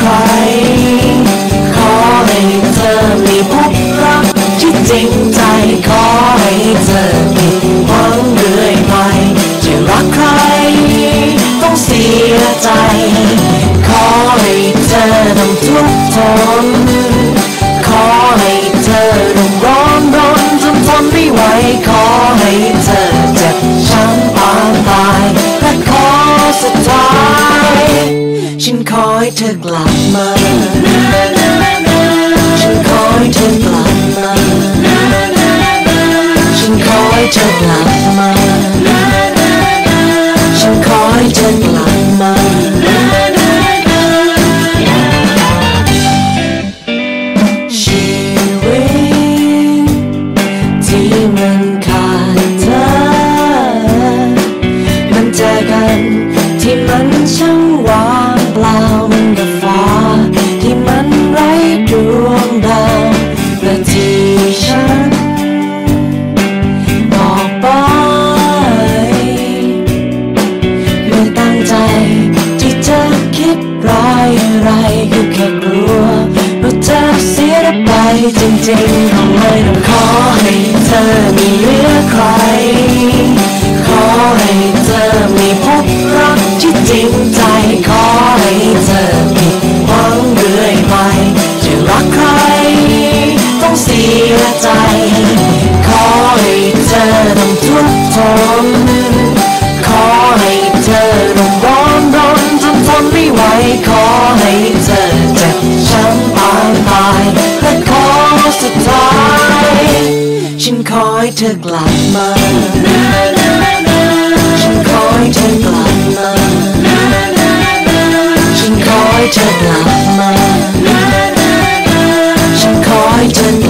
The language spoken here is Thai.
ใคร ขอให้เธอมีพบรักที่จริงใจขอให้เธอมีหวังเรื่อยไปจะรักใคร ต้องเสียใจ ขอให้เธอต้องทุกข์ทน ฉันขอให้เธอกลับมา ฉันขอให้เธอกลับมา ฉันขอให้เธอกลับมา ริงๆก็เลยต้องขอให้เธอมีเหลือใคร ขอให้เธอมีพบรักที่จริงใจ ขอให้เธอมีหวังเรื่อยไปจะรักใคร ต้องเสียใจ เธอกลับมาฉันขอให้เธอกลับมาฉันขอให้เธอกลับมาฉันขอให้เธอ